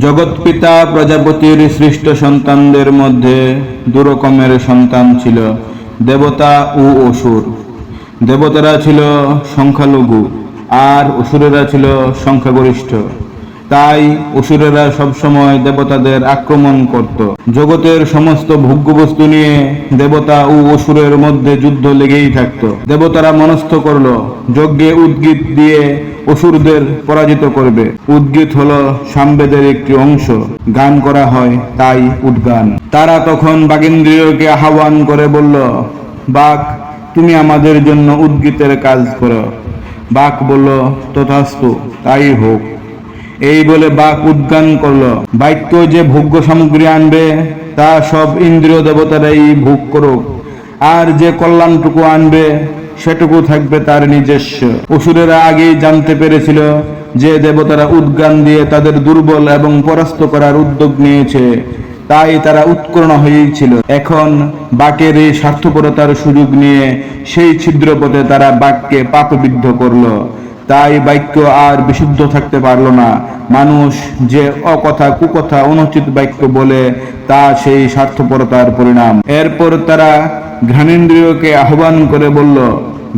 জগৎপিতা প্রজাপতির সৃষ্ট সন্তানদের মধ্যে দুরকমের সন্তান ছিল দেবতা ও অসুর। দেবতারা ছিল সংখ্যালঘু আর অসুরেরা ছিল সংখ্যাগরিষ্ঠ। তাই অসুরেরা সবসময় দেবতাদের আক্রমণ করত। জগতের সমস্ত ভোগ্যবস্তু নিয়ে দেবতা ও অসুরের মধ্যে যুদ্ধ লেগেই থাকত। দেবতারা মনস্থ করল, যজ্ঞে উদ্গীত দিয়ে অসুরদের পরাজিত করবে। উদ্গীত হল সামবেদের একটি অংশ। গান করা হয় তাই উদ্গান। তারা তখন বাগেন্দ্রীয়কে আহ্বান করে বলল বাঘ তুমি আমাদের জন্য উদ্গীতের কাজ করো। বাঘ বলল, তথাস্তু, তাই হোক। এই বলে বাঘ উদ্গান করল। বাক্য যে ভোগ্য সামগ্রী আনবে, তা সব ইন্দ্রিয় দেবতারাই ভোগ করুক। আর যে কল্যাণটুকু আনবে সেটুকু থাকবে তার নিজস্ব। অসুরেরা আগেই জানতে পেরেছিল যে দেবতারা উদ্গান দিয়ে তাদের দুর্বল এবং পরাস্ত করার উদ্যোগ নিয়েছে। তাই তারা উৎকর্ণ হয়েছিল এখন বাকের এই স্বার্থপরতার সুযোগ নিয়ে সেই ছিদ্র পথে তারা বাক্যে পাপবিদ্ধ করল। তাই বাক্য আর বিশুদ্ধ থাকতে পারল না। মানুষ যে অকথা কুকথা অনুচিত বাক্য বলে, তা সেই স্বার্থপরতার পরিণাম। এরপর তারা ঘ্রাণেন্দ্রিয়কে আহ্বান করে বলল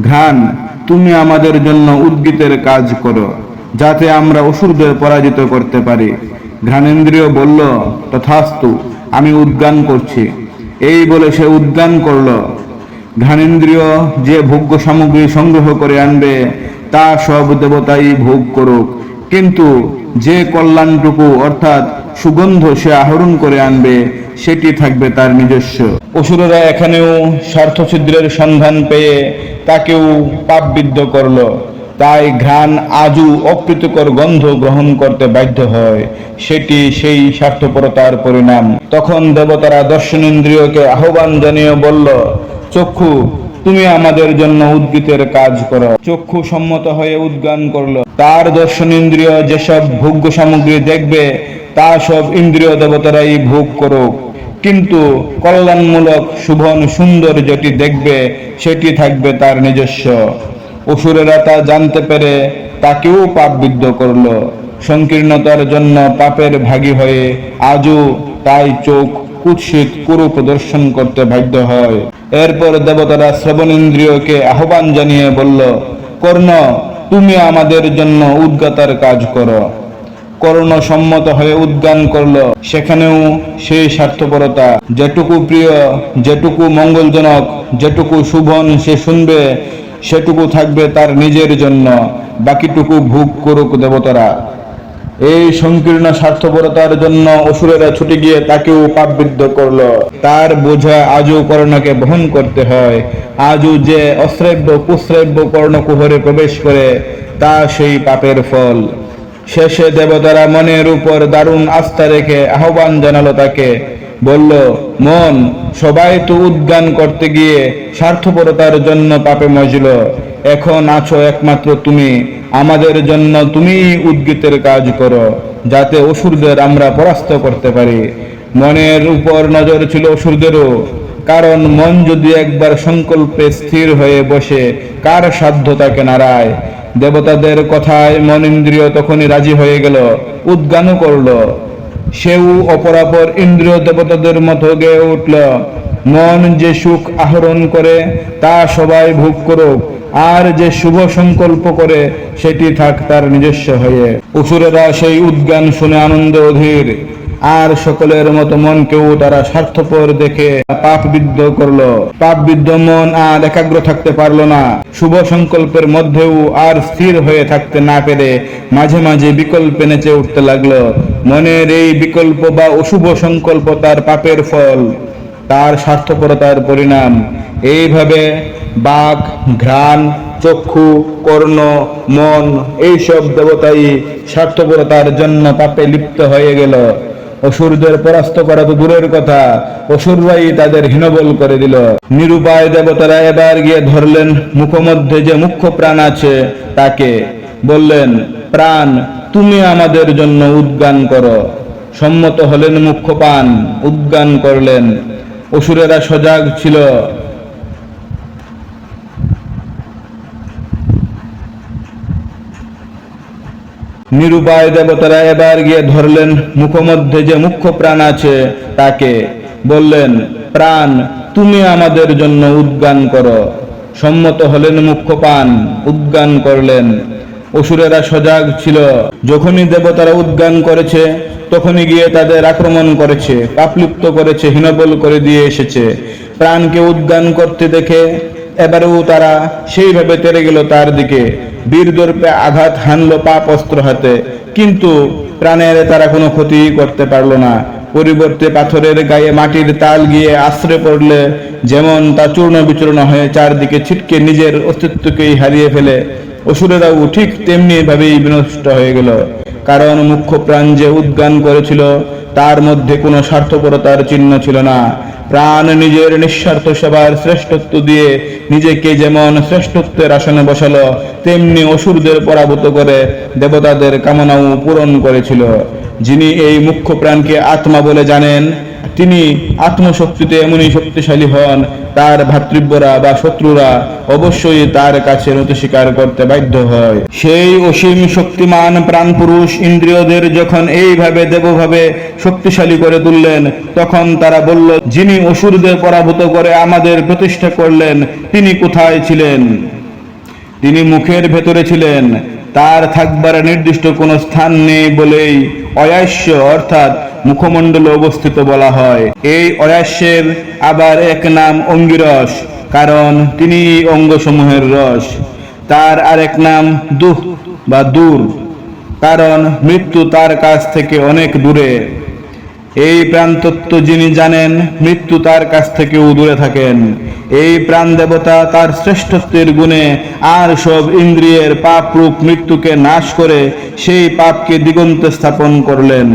ঘ্রাণ, তুমি আমাদের জন্য উদ্গীতের কাজ করো, যাতে আমরা অসুরদের পরাজিত করতে পারি। ঘ্রাণেন্দ্রিয় বলল, তথাস্তু, আমি উদ্গান করছি। এই বলে সে উদ্গান করল। ঘ্রাণেন্দ্রিয় যে ভোগ্য সামগ্রী সংগ্রহ করে আনবে, তা সব দেবতাই ভোগ করুক। কিন্তু যে কল্যাণটুকু, অর্থাৎ সুগন্ধ সে আহরণ করে আনবে, সেটি থাকবে তার নিজস্ব। অসুরেরা এখানেও স্বার্থছিদ্রের সন্ধান পেয়ে তাকেও পাপবিদ্ধ করল। তাই ঘ্রাণ আজও অপ্রীতিকর গন্ধ গ্রহণ করতে বাধ্য হয়। সেটি সেই স্বার্থপরতার পরিণাম। তখন দেবতারা দর্শনেন্দ্রিয়কে আহ্বান জানিয়ে বলল, চক্ষু, তুমি আমাদের জন্য উদ্গীতের কাজ করো। চক্ষু সম্মত হয়ে উদ্গান করল। তার দর্শনেন্দ্রিয় যেসব ভোগ্য সামগ্রী দেখবে তা সব ইন্দ্রিয় দেবতারাই ভোগ করুক। কিন্তু কল্যাণমূলক শুভন সুন্দর যেটি দেখবে, সেটি থাকবে তার নিজস্ব। অসুরেরা তা জানতে পেরে তাকেও পাপবিদ্ধ করল। সংকীর্ণতার জন্য পাপের ভাগী হয়ে আজও তাই চোখ কুৎসিত কুরু প্রদর্শন করতে বাধ্য হয়। এরপর দেবতারা শ্রবণেন্দ্রিয়কে আহ্বান জানিয়ে বলল, কর্ণ, তুমি আমাদের জন্য উদ্গাতার কাজ করো। কর্ণ সম্মত হয়ে উদ্গান করল। সেখানেও সেই স্বার্থপরতা যেটুকু প্রিয়, যেটুকু মঙ্গলজনক, যেটুকু শুভন সে শুনবে, সেটুকু থাকবে তার নিজের জন্য। বাকিটুকু ভোগ করুক দেবতারা। এই সংকীর্ণ স্বার্থপরতার জন্য অসুরেরা ছুটে গিয়ে তাকেও পাপবিদ্ধ করল। তার বোঝা আজও কর্ণকে বহন করতে হয়। আজও যে অশ্রাব্য কুশ্রাব্য কর্ণকুহরে প্রবেশ করে, তা সেই পাপের ফল। শেষে দেবতারা মনের উপর দারুণ আস্থা রেখে আহ্বান জানালো তাকে। বলল, মন, সবাই তো উদ্গান করতে গিয়ে স্বার্থপরতার জন্য পাপে মজল। এখন আছো একমাত্র তুমি। আমাদের জন্য তুমি উদ্গীতের কাজ করো, যাতে অসুরদের আমরা পরাস্ত করতে পারি। মনের উপর নজর ছিল অসুরদেরও, কারণ মন যদি একবার সংকল্পে স্থির হয়ে বসে, কার সাধ্য তাকে নাড়ায় দেবতাদের কথায় মন ইন্দ্রিয় তখনই রাজি হয়ে গেল, উদ্গানও করল। সেও অপরাপর ইন্দ্রিয় দেবতাদের মতো গেয়ে উঠল। মন যে সুখ আহরণ করে, তা সবাই ভোগ করুক। আর যে শুভ সংকল্প করে, সেটি থাক তার নিজস্ব হয়ে। অসুরেরা সেই উদ্গান শুনে আনন্দ অধীর। আর সকলের মতো মনকেও তারা স্বার্থপর দেখে পাপ বিদ্ধ করল। পাপ বিদ্ধ মন আর একাগ্র থাকতে পারল না। শুভ সংকল্পের মধ্যেও আর স্থির হয়ে থাকতে না পেরে মাঝে মাঝে বিকল্পে নেচে উঠতে লাগল। মনের এই বিকল্প বা অশুভ সংকল্প তার পাপের ফল, তার স্বার্থপরতার পরিণাম। এইভাবে বাঘ, ঘ্রাণ, চক্ষু, কর্ণ, মন, এইসব দেবতাই স্বার্থপরতার জন্য পাপে লিপ্ত হয়ে গেল। অসুরদের পরাস্ত করা তো দূরের কথা। অসুররাই তাদের হীনবল করে দিল। নিরুপায় দেবতারা এবার গিয়ে ধরলেন, মুখমধ্যে যে মুখ্য প্রাণ আছে তাকে। বললেন, প্রাণ, তুমি আমাদের জন্য উদ্গান করো। সম্মত হলেন মুখ্য পান, উদ্গান করলেন। অসুরেরা সজাগ ছিল। নিরুপায় দেবতারা এবার গিয়ে ধরলেন মুখমধ্যে যে মুখ্য প্রাণ আছে তাকে। বললেন, প্রাণ, তুমি আমাদের জন্য উদ্গান করো। সম্মত হলেন মুখ্য পান উদ্গান করলেন। অসুরেরা সজাগ ছিল। যখনই দেবতারা উদ্গান করেছে, তখনই গিয়ে তাদের আক্রমণ করেছে, পাপলিপ্ত করেছে, হীনবল করে দিয়ে এসেছে। প্রাণকে উদ্গান করতে দেখে এবারেও তারা সেইভাবে তেরে গেল তার দিকে। বীরদর্পে আঘাত হানল পাপ অস্ত্র হাতে। কিন্তু প্রাণের তারা কোনো ক্ষতি করতে পারল না। পরিবর্তে পাথরের গায়ে মাটির তাল গিয়ে আশ্রে পড়লে, যেমন তা চূর্ণ বিচূর্ণ হয়ে চারদিকে ছিটকে নিজের অস্তিত্বকেই হারিয়ে ফেলে। অসুরেরাও ঠিক তেমনি ভাবেই বিনষ্ট হয়ে গেল। কারণ মুখ্য প্রাণ যে উদ্গান করেছিল, তার মধ্যে কোনো স্বার্থপরতার চিহ্ন ছিল না। প্রাণ নিজের নিঃস্বার্থ সেবার শ্রেষ্ঠত্ব দিয়ে নিজেকে যেমন শ্রেষ্ঠত্বের আসনে বসালো, তেমনি অসুরদের পরাভূত করে দেবতাদের কামনাও পূরণ করেছিল। যিনি এই মুখ্য প্রাণকে আত্মা বলে জানেন তিনি আত্মশক্তিতে এমনই শক্তিশালী হন, তার ভাতৃব্যরা বা শত্রুরা অবশ্যই তার কাছে নতি স্বীকার করতে বাধ্য হয়। সেই অসীম শক্তিমান প্রাণ পুরুষ ইন্দ্রিয়দের যখন এইভাবে দেবভাবে শক্তিশালী করে তুললেন, তখন তারা বলল, যিনি অসুরদের পরাভূত করে আমাদের প্রতিষ্ঠা করলেন, তিনি কোথায় ছিলেন? তিনি মুখের ভেতরে ছিলেন। তার থাকবার নির্দিষ্ট কোনো স্থান নেই বলেই অয়াস্য অর্থাৎ মুখমণ্ডলে অবস্থিত বলা হয়। এই অয়াস্যের আবার এক নাম অঙ্গিরস, কারণ তিনি অঙ্গসমূহের রস। তার আরেক নাম দুঃ বা দূর, কারণ মৃত্যু তার কাছ থেকে অনেক দূরে। এই প্রাণতত্ত্ব যিনি জানেন, মৃত্যু তার কাছ থেকেও দূরে থাকেন। এই প্রাণ দেবতা তার শ্রেষ্ঠত্বের গুণে আর সব ইন্দ্রিয়ের পাপ রূপ মৃত্যুকে নাশ করে সেই পাপকে দিগন্তে স্থাপন করলেন।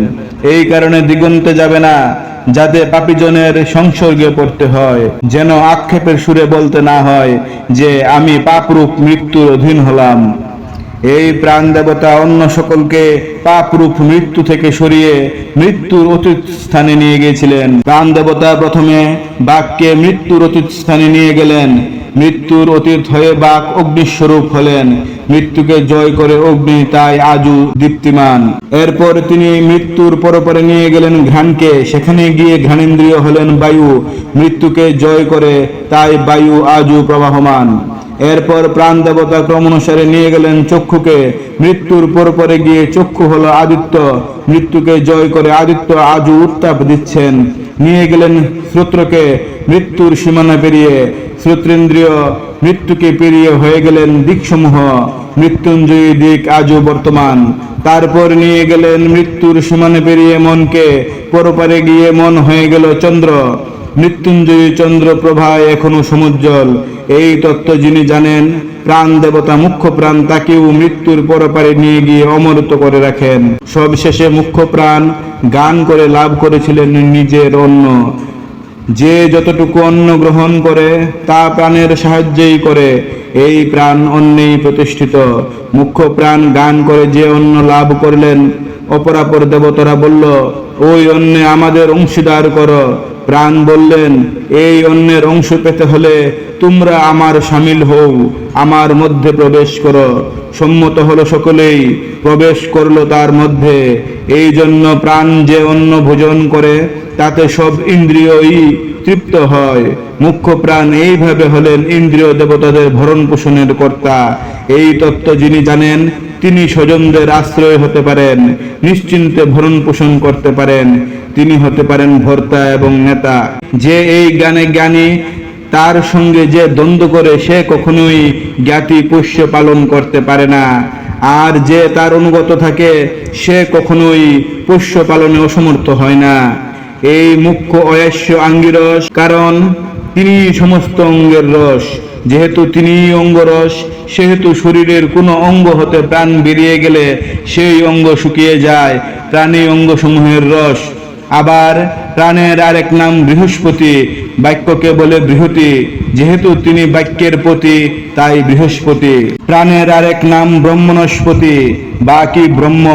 এই কারণে দিগন্তে যাবে না, যাতে পাপীজনের সংসর্গে পড়তে হয়, যেন আক্ষেপের সুরে বলতে না হয় যে, আমি পাপরূপ মৃত্যুর অধীন হলাম। এই প্রাণ দেবতা অন্য সকলকে পাপরূপ মৃত্যু থেকে সরিয়ে মৃত্যুর অতীত স্থানে নিয়ে গিয়েছিলেন। প্রাণ দেবতা প্রথমে বাক্যে মৃত্যুর অতীত স্থানে নিয়ে গেলেন। মৃত্যুর অতীত হয়ে বাঘ অগ্নিস্বরূপ হলেন। মৃত্যুকে জয় করে অগ্নি তাই আজু দীপ্তিমান। এরপর তিনি মৃত্যুর পরপরে নিয়ে গেলেন ঘ্রাণকে। সেখানে গিয়ে ঘ্রাণেন্দ্রিয় হলেন বায়ু। মৃত্যুকে জয় করে তাই বায়ু আজু প্রবাহমান। এরপর প্রাণ দেবতা ক্রমানুসারে নিয়ে গেলেন চক্ষুকে। মৃত্যুর পরপরে গিয়ে চক্ষু হলো আদিত্য। মৃত্যুকে জয় করে আদিত্য আজু উত্তাপ দিচ্ছেন। নিয়ে গেলেন শ্রোত্রকে। মৃত্যুর সীমানা পেরিয়ে শ্রোত্রেন্দ্রিয় মৃত্যুকে পেরিয়ে হয়ে গেলেন দিকসমূহ। মৃত্যুঞ্জয়ী দিক আজও বর্তমান। তারপর নিয়ে গেলেন মৃত্যুর সীমানা পেরিয়ে মনকে, পরপারে গিয়ে মন হয়ে গেল চন্দ্র। মৃত্যুঞ্জয়ী চন্দ্র প্রভায় এখনও সমুজ্জ্বল। এই তত্ত্ব যিনি জানেন, প্রাণ দেবতা মুখ্য প্রাণ, তাকেও মৃত্যুর পরপারে নিয়ে গিয়ে অমরত করে রাখেন। সবশেষে মুখ্য প্রাণ গান করে লাভ করেছিলেন নিজের অন্ন। যে যতটুকু অন্ন গ্রহণ করে, তা প্রাণের সাহায্যেই করে। এই প্রাণ অন্নেই প্রতিষ্ঠিত। মুখ্য প্রাণ গান করে যে অন্ন লাভ করলেন, অপরাপর দেবতারা বলল, ওই অন্নে আমাদের অংশীদার কর। প্রাণ বললেন, এই অন্যের অংশ পেতে হলে তোমরা আমার সামিল হও। আমার মধ্যে প্রবেশ করো। সম্মত হলো সকলেই প্রবেশ করল তার মধ্যে। এই জন্য প্রাণ যে অন্ন ভোজন করে, তাতে সব ইন্দ্রিয়ই তৃপ্ত হয়। মুখ্য প্রাণ এইভাবে হলেন ইন্দ্রিয় দেবতাদের ভরণ পোষণের কর্তা। এই তত্ত্ব যিনি জানেন, তিনি স্বজনদের আশ্রয় হতে পারেন, নিশ্চিন্তে ভরণ পোষণ করতে পারেন। তিনি হতে পারেন ভর্তা এবং নেতা। যে এই জ্ঞানে জ্ঞানী তার সঙ্গে যে দ্বন্দ্ব করে সে কখনোই জ্ঞাতি পোষ্য পালন করতে পারে না। আর যে তার অনুগত থাকে, সে কখনোই পোষ্য পালনে অসমর্থ হয় না। এই মুখ্য অয়াস্য আঙ্গিরস, কারণ তিনি সমস্ত অঙ্গের রস। যেহেতু তিনি অঙ্গরস সেহেতু শরীরের কোনো অঙ্গ হতে প্রাণ বেরিয়ে গেলে সেই অঙ্গ শুকিয়ে যায়, প্রাণী অঙ্গসমূহের রস। আবার প্রাণের আরেক নাম বৃহস্পতি বাক্যকে বলে বৃহতি, যেহেতু তিনি বাক্যের পতি তাই বৃহস্পতি। প্রাণের আরেক নাম ব্রহ্মণস্পতি বাকি ব্রহ্ম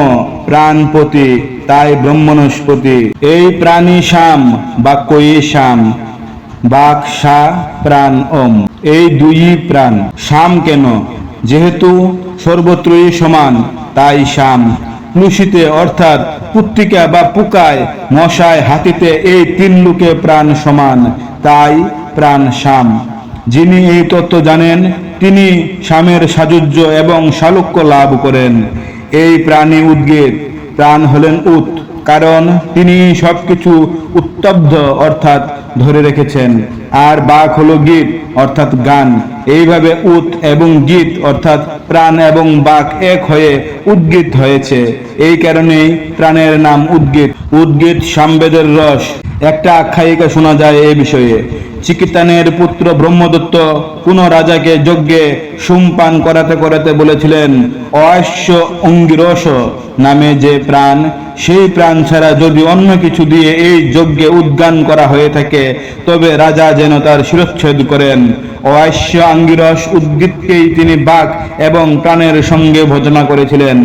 প্রাণপতি, তাই ব্রহ্মণস্পতি এই প্রাণী শাম, বাক্যই শাম। বাক সা, প্রাণ ওম। এই দুই প্রাণ। শাম কেন? যেহেতু সর্বত্রই সমান, তাই শাম। লুসিতে অর্থাৎ পুত্তিকা বা পুকায় মশায় হাতিতে এই তিন লোকে প্রাণ সমান, তাই প্রাণ শাম যিনি এই তত্ত্ব জানেন, তিনি স্বামের সাজুজ্য এবং সালুক্য লাভ করেন। এই প্রাণী উদ্গীত প্রাণ হলেন উত কারণ তিনি সবকিছু উত্তব্ধ অর্থাৎ ধরে রেখেছেন। আর বাঘ হলো গীত অর্থাৎ গান। এইভাবে উত এবং গীত, অর্থাৎ প্রাণ এবং বাক এক হয়ে উদ্গীত হয়েছে। এই কারণেই প্রাণের নাম উদ্গীত। উদ্গীত সামবেদের রস। একটা আখ্যায়িকা শোনা যায় এই বিষয়ে। চিকিতানের পুত্র ব্রহ্মদত্ত কোন রাজাকে যজ্ঞে সুমপান করাতে করাতে বলেছিলেন অশ্য অঙ্গিরস নামে যে প্রাণ, সেই প্রাণ ছাড়া যদি অন্য কিছু দিয়ে এই যজ্ঞে উদ্গান করা হয়ে থাকে, তবে রাজা যেন তার শিরচ্ছেদ করেন। অশ্য আঙ্গিরস উদ্গীতকেই তিনি বাক এবং প্রাণের সঙ্গে ভোজনা করেছিলেন।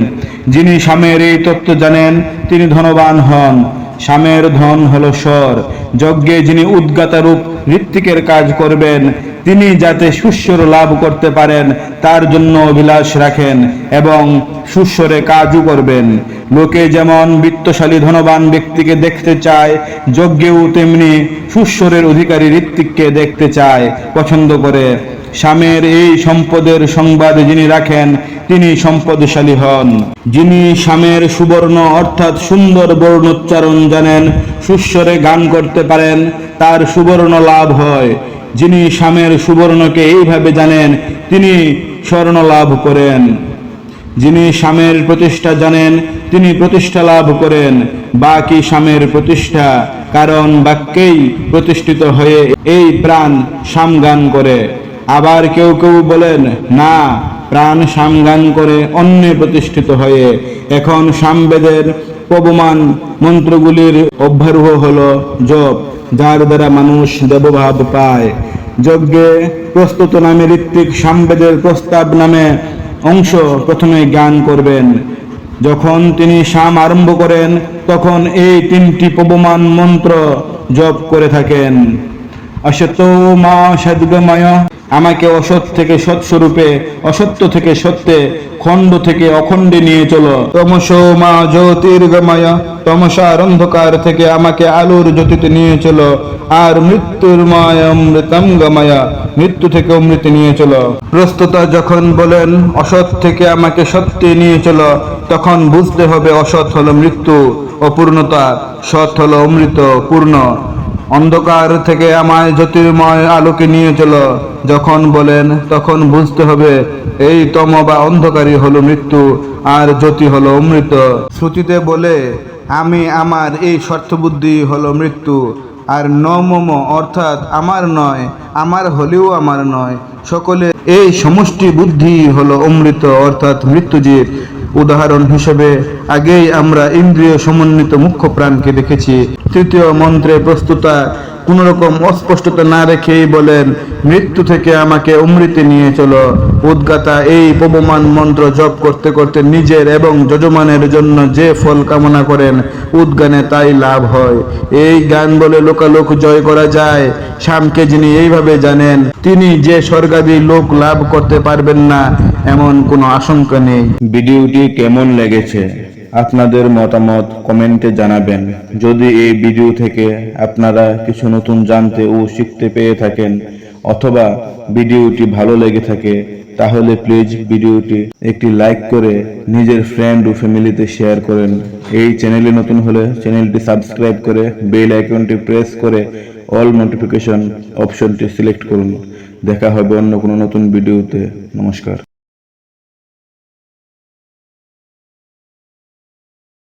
যিনি স্বামীর এই তত্ত্ব জানেন, তিনি ধনবান হন। স্বামের ধন হল স্বর। যজ্ঞে যিনি উদ্গাতা রূপ ঋত্বিকের কাজ করবেন, তিনি যাতে সুস্বর লাভ করতে পারেন, তার জন্য অভিলাষ রাখেন এবং সুস্বরে কাজও করবেন। লোকে যেমন বিত্তশালী ধনবান ব্যক্তিকে দেখতে চায়, যজ্ঞেও তেমনি সুস্বরের অধিকারী ঋত্বিককে দেখতে চায়। পছন্দ করে স্বামের এই সম্পদের সংবাদ যিনি রাখেন তিনি সম্পদশালী হন। যিনি স্বামের সুবর্ণ অর্থাৎ সুন্দর বর্ণোচ্চারণ জানেন, সুস্বরে গান করতে পারেন, তার সুবর্ণ লাভ হয়। যিনি স্বামের সুবর্ণকে এইভাবে জানেন, তিনি স্বর্ণ লাভ করেন। যিনি স্বামের প্রতিষ্ঠা জানেন, তিনি প্রতিষ্ঠা লাভ করেন। বাকি স্বামের প্রতিষ্ঠা কারণ বাক্যেই প্রতিষ্ঠিত হয়ে এই প্রাণ সামগান করে। আবার কেউ কেউ বলেন, না প্রাণ সামগান করে অন্যে প্রতিষ্ঠিত হয়ে এখন সামবেদের পবমান মন্ত্রগুলির অভ্যারোহ হল জপ, যার দ্বারা মানুষ দেবভাব পায়। যজ্ঞে প্রস্তুত নামে ঋত্বিক সামবেদের প্রস্তাব নামে অংশ প্রথমে গান করবেন। যখন তিনি শাম আরম্ভ করেন, তখন এই তিনটি পবমান মন্ত্র জপ করে থাকেন। অসত মা সদ্গময় আমাকে অসৎ থেকে সৎস্বরূপে, অসত্য থেকে সত্যে, খণ্ড থেকে অখণ্ডে নিয়ে চলো। তমস মা জ্যোতির্গময় তমসার অন্ধকার থেকে আমাকে আলোর জ্যোতিতে নিয়ে চলো। আর মৃত্যুর মায় অমৃতম গময়, মৃত্যু থেকে অমৃত নিয়ে চলো। প্রস্তুতা যখন বলেন, অসৎ থেকে আমাকে সত্যে নিয়ে চলো, তখন বুঝতে হবে অসৎ হলো মৃত্যু অপূর্ণতা সৎ হলো অমৃত পূর্ণ। অন্ধকার থেকে আমায় জ্যোতির্ময় আলোকে নিয়ে চলো। যখন বলেন, তখন বুঝতে হবে, এই তম বা অন্ধকারই হলো মৃত্যু, আর জ্যোতি হলো অমৃত। শ্রুতিতে বলে, আমি আমার এই স্বার্থবুদ্ধি হলো মৃত্যু, আর নমম অর্থাৎ আমার নয়, আমার হলেও আমার নয়। সকলে এই সমষ্টি বুদ্ধি হলো অমৃত, অর্থাৎ মৃত্যুজীব। উদাহরণ হিসেবে, আগেই আমরা ইন্দ্রিয় সমন্বিত মুখ্য প্রাণকে দেখেছি। তৃতীয় মন্ত্রে প্রস্তুতা, কোন রকম অস্পষ্টতা না রেখেই বলেন, মৃত্যু থেকে আমাকে অমৃতে নিয়ে চলো। উদ্গাতা এই পবমান মন্ত্র জপ করতে করতে নিজের এবং যজমানের জন্য যে ফল কামনা করেন, উদ্গানে তাই লাভ হয়। এই গান বলে লোকালোক জয় করা যায়। শ্যামকে যিনি এইভাবে জানেন, তিনি যে স্বর্গাদি লোক লাভ করতে পারবেন না এমন কোনো আশঙ্কা নেই। ভিডিওটি কেমন লেগেছে? আপনাদের মতামত কমেন্টে জানাবেন। যদি এই ভিডিও থেকে আপনারা কিছু নতুন জানতে ও শিখতে পেয়ে থাকেন, অথবা ভিডিওটি ভালো লেগে থাকে, তাহলে প্লিজ ভিডিওটি একটি লাইক করে নিজের ফ্রেন্ড ও ফ্যামিলিতে শেয়ার করেন। এই চ্যানেলে নতুন হলে চ্যানেলটি সাবস্ক্রাইব করে বেল আইকনটি প্রেস করে অল নোটিফিকেশন অপশনটি সিলেক্ট করুন। দেখা হবে অন্য কোনো নতুন ভিডিওতে। নমস্কার।